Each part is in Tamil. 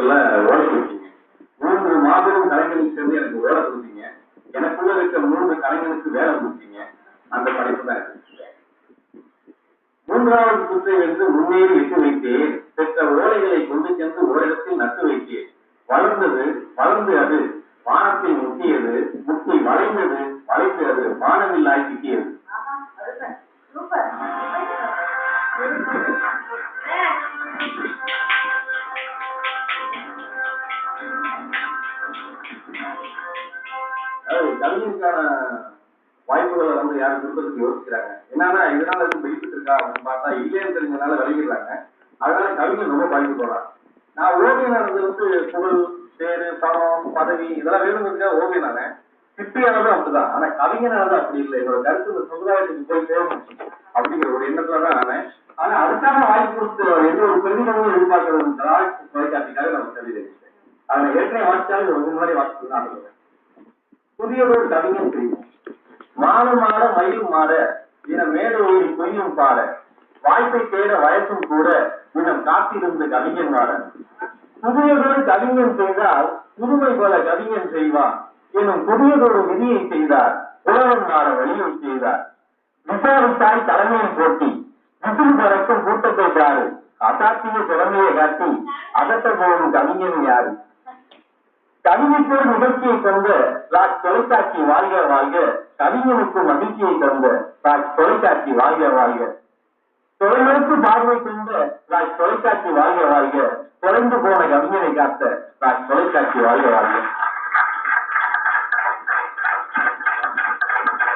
பள்ளிக்கூடத்துல ஓட கொடுத்தீங்க மூன்று மாபெரும் கலைஞருக்கு சேர்ந்து எனக்கு வேலை கொடுத்தீங்க எனக்குள்ள இருக்க மூன்று கலைஞருக்கு வேலை கொடுத்தீங்க. அந்த படைப்பு தான் மூன்றாவது சுற்றை வென்று முன்னேறி எட்டு வைத்தேன். பெற்ற ஓலைகளை கொண்டு சென்று ஓரிடத்தில் நட்டு வைத்தேன். வளர்ந்தது வளர்ந்து அது வானத்தை முட்டியது முட்டி வளைந்தது அதாவது வாய்ப்புகளை வந்து யாரும் கொடுக்கறதுக்கு யோசிக்கிறாங்க. என்னன்னா இதனால எதுவும் பெனிஃபிட் இருக்கா அப்படின்னு பார்த்தா இல்லைன்னு தெரிஞ்சதுனால விலகிடுறாங்க. அதனால கவிஞர் ரொம்ப பாதிக்க போறான் நான் ஓவியனானது வந்து புகழ் பேரு பணம் பதவி இதெல்லாம் வேணுங்கிறதுக்காக ஓவியனானே சிற்பியானதும் அப்படிதான். ஆனா கவிஞனானது அப்படி இல்லை. என்னோட கருத்து இந்த சமுதாயத்துக்கு போய் சேரணும் அப்படிங்கிற ஒரு எண்ணத்துல தான் நானே ஆனா அதுக்கான வாய்ப்பு கொடுத்து எந்த ஒரு பிரதிபலனும் எதிர்பார்க்கறது தொலைக்காட்சிக்காக நம்ம கவிதை அதை வாசிச்சாலும் ரொம்ப முன்னாடி வாசிக்கலாம் புதியதொரு கவிஞன் பிரிவும் மாடு மாட மயிலும் மாட இன மேடோயில் பொய்யும் பாட வாய்ப்பை தேட வயசும் கூட இனம் காத்திருந்து கவிஞன் வாட. புதியதொரு கவிஞன் செய்தால் புதுமை போல கவிஞன் செய்வான் எனும் புதியதொரு விதியை செய்தார் உலகம் நாட வழியை செய்தார். விசாரித்தாய் தலைமையில் போட்டி விசில் பறக்கும் கூட்டத்தை யாரு? அசாத்திய திறமையை காட்டி அகற்ற போகும் கவிஞன் யாரு? கவிஞர் நிகழ்ச்சியை தந்த ராஜ் தொலைக்காட்சி வாழ்க வாழ்க. கவிஞனுக்கு மகிழ்ச்சியை தந்த ராஜ் தொலைக்காட்சி வாழ்க வாழ்க. தொலைநோக்கு பார்வை கொண்ட ராஜ் தொலைக்காட்சி வாழ்க வாழ்க. தொலைந்து போன கவிஞனை காத்த ராஜ் தொலைக்காட்சி வாழ்க வாழ்க.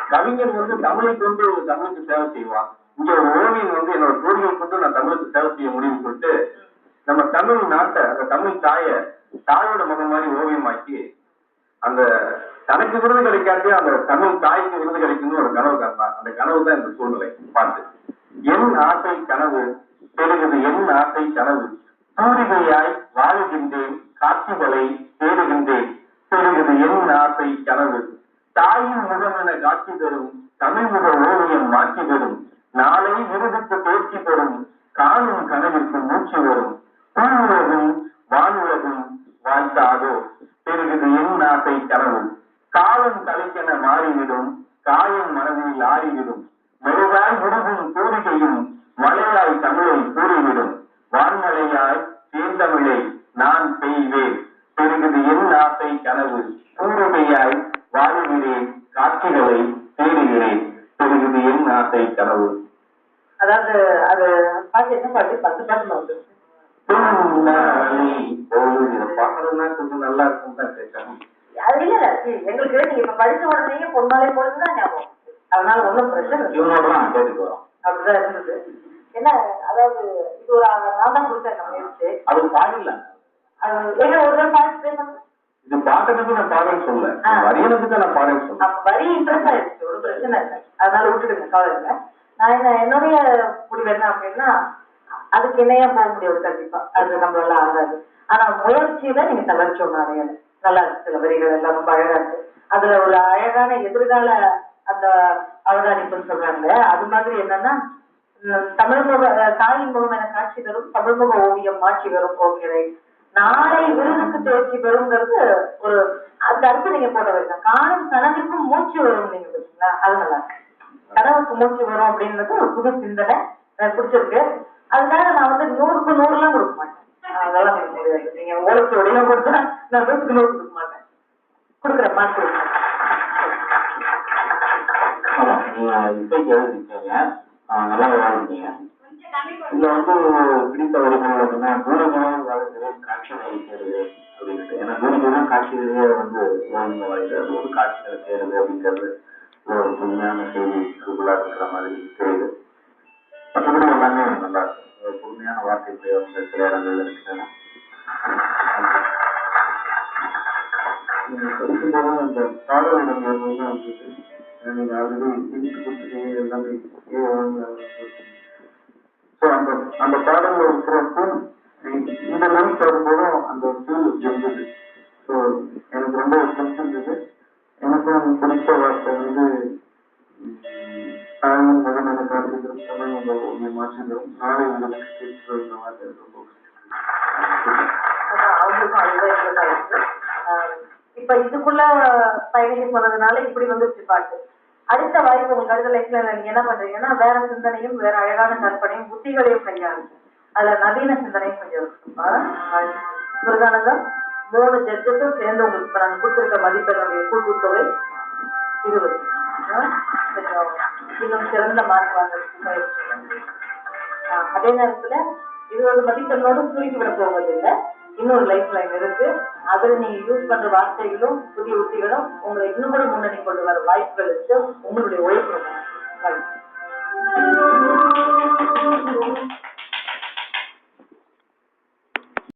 கவிஞர் வந்து தமிழை கொண்டு தமிழுக்கு சேவை செய்வான். இங்க ஒரு ஓவியன் வந்து என்னோட தோழியை கொண்டு நான் தமிழுக்கு சேவை செய்ய முடியும் சொல்லிட்டு தமிழ் நாட்டை அந்த தமிழ் தாய தாயோட முகம் மாதிரி ஓவியமாக்கி அந்த தனக்கு விருது கிடைக்காட்டி அந்த தமிழ் தாய்க்கு விருது கிடைக்கும்னு ஒரு கனவு காரணம் அந்த கனவு தான் இந்த சூழ்நிலை பாட்டு என் ஆசை கனவு பெருகுது என் ஆசை கனவு. தூரிகையாய் வாழுகின்றேன் காட்சிகளை தேடுகின்றேன் பெருகுது என் ஆசை கனவு. தாயின் முகம் என காட்சி தரும் தமிழ் முக ஓவியம் மாற்றி தரும். நாளை விருதுக்கு தேர்ச்சி பெறும் காணும் கனவிற்கு மூச்சு வரும். பூவுலகும் வானுலகும் வாழ்த்தாதோ பெருகுது என் ஆசை கனவு காலம் தலைக்கென மாறிவிடும் காயம் மனதில் ஆறிவிடும். மெருகாய் முருகும் கூறுகையும் மலையாய் தமிழை கூறிவிடும். வான்மலையாய் தேர்ந்தமிழை நான் செய்வேன் பெருகுது என் ஆசை கனவு. கூறுகையாய் வாழுகிறேன் காட்சிகளை தேடுகிறேன். பெருகுது என் ஆசை கனவு. அதாவது அது பாட்டு என்ன பாட்டு? பத்து பாட்டு கொஞ்சம் நல்லா இருக்கும் தான் அது இல்ல எங்களுக்கு நீங்க இப்ப படிச்ச உடனே பொன்னாலே பொழுதுதான் ஞாபகம் அதனால ஒண்ணும் பிரச்சனை இல்லை இவனோட தான் கேட்டுக்கு வரோம் அப்படிதான் இருந்தது என்ன அதாவது இது ஒரு நான் தான் கொடுத்தேன் நம்ம அது பாடல அது ஒரு தடவை பாட்டு ட்ரை பண்ணுங்க இது நான் பாடல் சொல்ல வரியனுக்கு நான் பாடல் சொல்ல வரி இம்ப்ரெஸ் ஆயிடுச்சு ஒரு பிரச்சனை இல்லை அதனால விட்டுடுங்க கவலை நான் என்ன என்னுடைய முடிவு என்ன அப்படின்னா அதுக்கு இணையா போக முடியாது கண்டிப்பா. அது நம்மளால ஆகாது. ஆனா முயற்சியில நீங்க தளர்ச்சி ஒண்ணு அடையணும் நல்லா இருக்கு. சில வரிகள் எல்லாம் ரொம்ப அழகா இருக்கு. அதுல ஒரு அழகான எதிர்கால அந்த அவதானிப்புன்னு சொல்றாங்க அது மாதிரி என்னன்னா தமிழ்முக தமிழ் தாயின் முகம் என காட்சி தரும் தமிழ்முக ஓவியம் மாற்றி வரும் போகிறேன் நாளை விருதுக்கு தேர்ச்சி பெறுங்கிறது ஒரு அந்த அடுத்து நீங்க போட்ட வரைக்கும் காணும் கனவிற்கும் மூச்சு வரும் நீங்க பார்த்தீங்களா? அது நல்லா இருக்கு. கனவுக்கு மூச்சு வரும் அப்படின்றது ஒரு புது சிந்தனை. எனக்கு பிடிச்சிருக்கு. அதுக்காக நூறுக்கு நூறுலாம் கொடுக்க மாட்டேன். அதெல்லாம் முடியாது நீங்க ஓலச்சு வடிவம் கொடுத்தா நான் நூற்றுக்கு நூறு கொடுக்க மாட்டேன். கொடுக்குற மாற்றி நீங்க இசைக்கு எழுதிருக்கீங்க நல்லா எழுதிருக்கீங்க இதுல வந்து பிடித்த வரிகள் அப்படின்னா தூரமாக வாழ்கிறது காட்சி வகிக்கிறது அப்படின்ட்டு ஏன்னா தூரமாக காட்சிகளே வந்து ஓய்வு வாழ்கிறது ஒரு காட்சிகளை செய்யறது அப்படிங்கிறது ஒரு உண்மையான செய்தி இருக்கிற மாதிரி தெரியுது. மற்றபடி எல்லாமே நல்லா இருக்கும் பொறுமையான புதுமையான வார்த்தை பிரயோகம் சில இடங்கள்ல இருக்கின்றன அந்த பாடல் இடங்கள் ஆல்ரெடி கொடுத்துட்டீங்க எல்லாமே ஸோ அந்த அந்த பாடல் இருக்கிறப்போ இந்த லைன்ஸ் வரும்போதும் அந்த ஃபீல் இருந்தது. ஸோ எனக்கு ரொம்ப பிடிச்சிருந்தது எனக்கும் பிடிச்ச வார்த்தை என தமிழ் உங்கள் உண்மை நாளை உங்களுக்கு பேசுகிற வார்த்தை ரொம்ப இப்ப இதுக்குள்ள பயணிக்க போனதுனால இப்படி வந்துருச்சு பாட்டு. அடுத்த வாய்ப்பு உங்களுக்கு அடுத்த லைஃப்ல நீங்க என்ன பண்றீங்கன்னா வேற சிந்தனையும் வேற அழகான கற்பனையும் புத்திகளையும் கையாளுங்க அதுல நவீன சிந்தனையும் கொஞ்சம் இருக்கும் முருகானந்தம் மூணு ஜட்ஜஸும் சேர்ந்து உங்களுக்கு இப்ப நாங்க கொடுத்திருக்க மதிப்பெண்ணுடைய கூட்டுத்தொகை இருபது. கொஞ்சம் இன்னும் சிறந்த மார்க் வாங்குறதுக்கு முயற்சி அதே நேரத்துல இருபது மதிப்பெண்ணோடு தூக்கி விட போவதில்லை. இன்னொரு லைஃப் லைன் இருக்கு. அதுல நீங்க யூஸ் பண்ற வார்த்தைகளும் புதிய உத்திகளும் உங்களை இன்னும் கூட முன்னணி கொண்டு வர வாய்ப்புகள் இருக்கு. உங்களுடைய உழைப்பு